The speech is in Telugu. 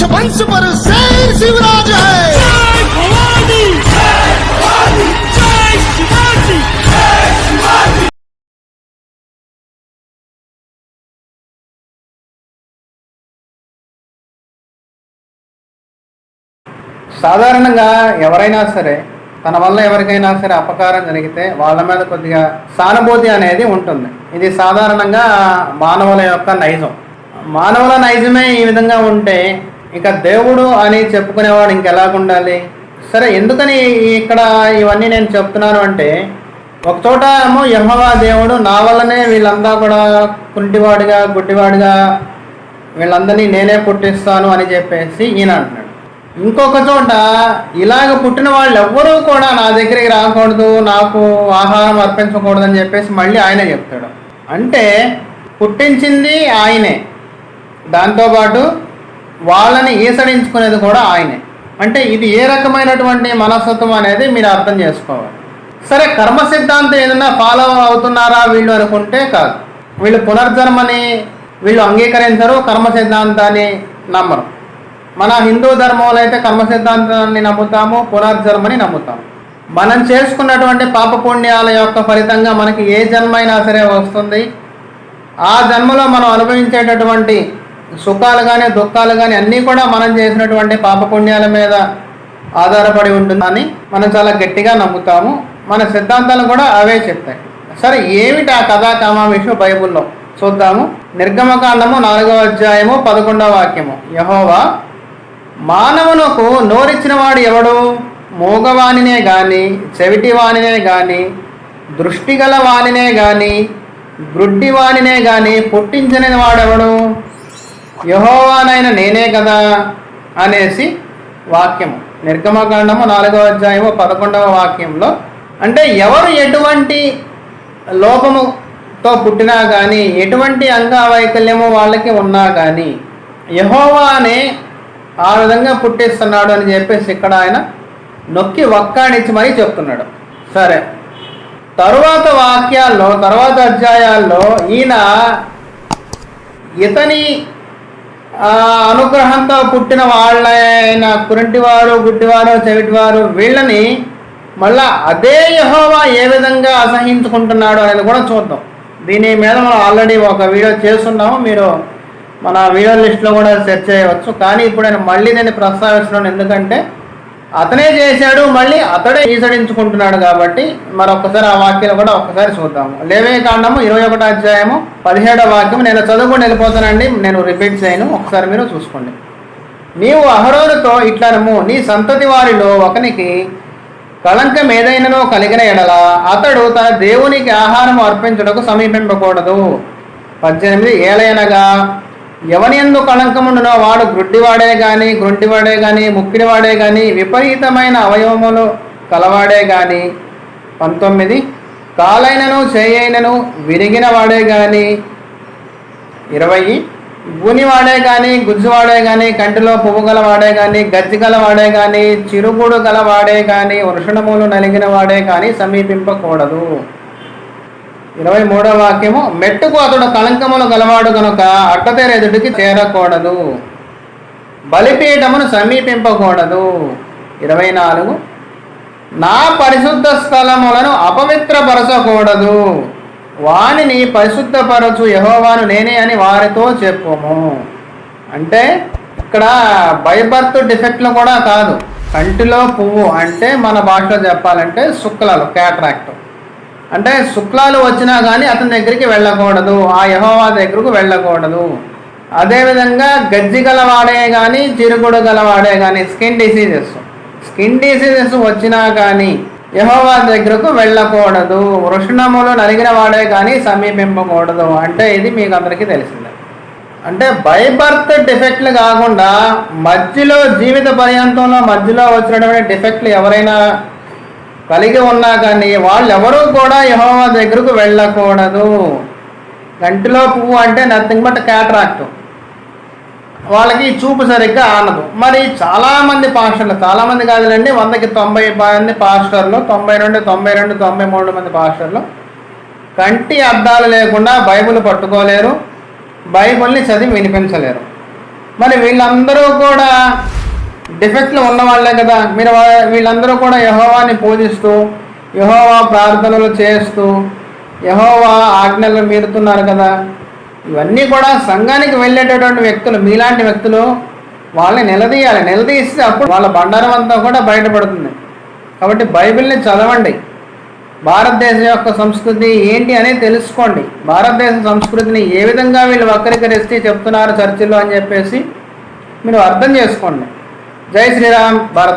वंश पर शेर शिवराज है जय भवानी जय भवानी जय शिवाजी जय शिवाजी సాధారణంగా ఎవరైనా సరే తన వల్ల ఎవరికైనా సరే అపకారం జరిగితే వాళ్ళ మీద కొద్దిగా సానుభూతి అనేది ఉంటుంది ఇది సాధారణంగా మానవుల యొక్క నైజం మానవుల నైజమే ఈ విధంగా ఉంటే ఇక దేవుడు అని చెప్పుకునేవాడు ఇంకెలాగ ఉండాలి? సరే ఎందుకని ఇక్కడ ఇవన్నీ నేను చెప్తున్నాను అంటే ఒక చోట ఏమో యహోవా దేవుడు నా వల్లనే వీళ్ళంతా కూడా కుంటివాడిగా గుడ్డివాడిగా వీళ్ళందరినీ నేనే పుట్టిస్తాను అని చెప్పేసి ఈయన అంటున్నాడు. ఇంకొక చోట ఇలాగ పుట్టిన వాళ్ళు ఎవ్వరూ కూడా నా దగ్గరికి రాకూడదు నాకు ఆహారం అర్పించకూడదు అని చెప్పేసి మళ్ళీ ఆయనే చెప్తాడు. అంటే పుట్టించింది ఆయనే. దాంతోపాటు వాళ్ళని ఈసడించుకునేది కూడా ఆయనే. అంటే ఇది ఏ రకమైనటువంటి మనస్తత్వం అనేది మీరు అర్థం చేసుకోవాలి. సరే కర్మ సిద్ధాంతం ఏదైనా ఫాలో అవుతున్నారా వీళ్ళు అనుకుంటే కాదు. వీళ్ళు పునర్జన్మని వీళ్ళు అంగీకరించరు కర్మ సిద్ధాంతాన్ని నమ్మరు. మన హిందూ ధర్మంలో అయితే కర్మ సిద్ధాంతాన్ని నమ్ముతాము పునర్జన్మని నమ్ముతాము. మనం చేసుకున్నటువంటి పాప పుణ్యాల యొక్క ఫలితంగా మనకి ఏ జన్మ అయినా సరే వస్తుంది. ఆ జన్మలో మనం అనుభవించేటటువంటి సుఖాలు కానీ దుఃఖాలు కానీ అన్నీ కూడా మనం చేసినటువంటి పాపపుణ్యాల మీద ఆధారపడి ఉంటుందని మనం చాలా గట్టిగా నమ్ముతాము. మన సిద్ధాంతాలు కూడా అవే చెప్తాయి. సరే ఏమిటి ఆ కథా కామావిషయం బైబుల్లో? చూద్దాము. నిర్గమకాండము నాలుగవ అధ్యాయము పదకొండవ వాక్యము. యహోవా మానవునకు నోరిచ్చిన వాడు ఎవడు? మూగవానినే గాని చెవిటివానినే గాని దృష్టిగల వానినే గాని గ్రుడ్డివానినే గాని పుట్టించని వాడెవడు? యహోవానైన నేనే కదా అనేసి వాక్యము. నిర్గమకాండము నాలుగవ అధ్యాయము పదకొండవ వాక్యంలో అంటే ఎవరు ఎటువంటి లోపముతో పుట్టినా కానీ ఎటువంటి అంగవైకల్యము వాళ్ళకి ఉన్నా కానీ యహోవానే ఆ విధంగా పుట్టిస్తున్నాడు అని చెప్పేసి ఇక్కడ ఆయన నొక్కి వక్కాణించి మరీ చెప్తున్నాడు. సరే. తరువాత వాక్యాల్లో తర్వాత అధ్యాయాల్లో ఈయన ఇతని అనుగ్రహంతో పుట్టిన వాళ్ళైన కురింటివారు గుడ్డివారు చెవిటివారు వీళ్ళని మళ్ళా అదే యహోవా ఏ విధంగా అసహించుకుంటున్నాడో అనేది కూడా చూద్దాం. దీని మీద మనం ఆల్రెడీ ఒక వీడియో చేస్తున్నాము. మీరు మన వీడియో లిస్ట్లో కూడా సెర్చ్ చేయవచ్చు. కానీ ఇప్పుడు నేను మళ్ళీ నేను ప్రస్తావిస్తున్నాను. ఎందుకంటే అతనే చేశాడు మళ్ళీ అతడే ఈసడించుకుంటున్నాడు కాబట్టి మరొకసారి ఆ వాక్యాలు కూడా ఒక్కసారి చూద్దాము. లేవే కాండము ఇరవై ఒకటో అధ్యాయము పదిహేడో వాక్యం నేను చదువుకుని వెళ్ళిపోతానండి నేను రిపీట్ చేయను ఒకసారి మీరు చూసుకోండి. నీవు అహరోనుతో ఇట్లనము నీ సంతతి వారిలో ఒకనికి కళంకం ఏదైనానో కలిగిన ఎడల అతడు తన దేవునికి ఆహారం అర్పించుటకు సమీపింపకూడదు. పద్దెనిమిది ఏలైనగా ఎవని ఎందు కళంకముండునో వాడు గ్రుడ్డివాడే గాని గ్రుంటివాడే గాని ముక్కిడివాడే గాని విపరీతమైన అవయవములు కలవాడే గాని పంతొమ్మిది కాలైనను చేయైనను విరిగిన వాడే గాని ఇరవై గూనివాడే కానీ గుజ్జువాడే కానీ కంటిలో పువ్వు గలవాడే కానీ గజ్జి గలవాడే కానీ చిరుగుడు గలవాడే కానీ వృషణములు నలిగిన వాడే కానీ సమీపింపకూడదు. ఇరవై మూడవ వాక్యము మెట్టుకు అతడు కళంకములు గలవాడు కనుక అడ్డతెరెదుడికి చేరకూడదు. బలిపీఠమును సమీపింపకూడదు. ఇరవై నాలుగు. నా పరిశుద్ధ స్థలములను అపవిత్రపరచకూడదు. వానిని పరిశుద్ధపరచు యహోవాను నేనే అని వారితో చెప్పుము. అంటే ఇక్కడ బైబర్త్ డిఫెక్ట్లు కూడా కాదు. కంటిలో పువ్వు అంటే మన భాషలో చెప్పాలంటే శుక్లాలు క్యాట్రాక్ట్. అంటే శుక్లాలు వచ్చినా కానీ అతని దగ్గరికి వెళ్ళకూడదు. ఆ యహోవా దగ్గరకు వెళ్ళకూడదు. అదేవిధంగా గజ్జి గలవాడే కానీ చిరుగుడు గలవాడే కానీ స్కిన్ డిసీజెస్. స్కిన్ డిసీజెస్ వచ్చినా కానీ యహోవా దగ్గరకు వెళ్ళకూడదు. వృషణములు నలిగిన వాడే కానీ సమీపింపకూడదు. అంటే ఇది మీకు అందరికీ తెలిసిందే. అంటే బైబర్త్ డిఫెక్ట్లు కాకుండా మధ్యలో జీవిత పర్యంతంలో మధ్యలో వచ్చినటువంటి డిఫెక్ట్లు ఎవరైనా కలిగి ఉన్నా కానీ వాళ్ళు ఎవరూ కూడా యహోవా దగ్గరకు వెళ్ళకూడదు. కంటిలో పువ్వు అంటే నథింగ్ బట్ క్యాట్రాక్ట్ వాళ్ళకి చూపు సరిగ్గా ఆనదు. మరి చాలామంది పాస్టర్లు చాలామంది కాదులండి వందకి తొంభై మంది పాస్టర్లు తొంభై రెండు తొంభై రెండు తొంభై మూడు మంది పాస్టర్లు. కంటి అద్దాలు లేకుండా బైబిల్ పట్టుకోలేరు బైబుల్ని చదివి వినిపించలేరు. మరి వీళ్ళందరూ కూడా డిఫెక్ట్లు ఉన్నవాళ్ళే కదా. మీరు వీళ్ళందరూ కూడా యహోవాని పూజిస్తూ యహోవా ప్రార్థనలు చేస్తూ యహోవా ఆజ్ఞలు మీరుతున్నారు కదా. ఇవన్నీ కూడా సంఘానికి వెళ్ళేటటువంటి వ్యక్తులు మీలాంటి వ్యక్తులు వాళ్ళని నిలదీయాలి. నిలదీస్తే అప్పుడు వాళ్ళ బండారం అంతా కూడా బయటపడుతుంది. కాబట్టి బైబిల్ని చదవండి. భారతదేశం యొక్క సంస్కృతి ఏంటి అనేది తెలుసుకోండి. భారతదేశ సంస్కృతిని ఏ విధంగా వీళ్ళు వక్రీకరిస్తే చెప్తున్నారు చర్చిలో అని చెప్పేసి మీరు అర్థం చేసుకోండి. జై శ్రీరామ్ భారత్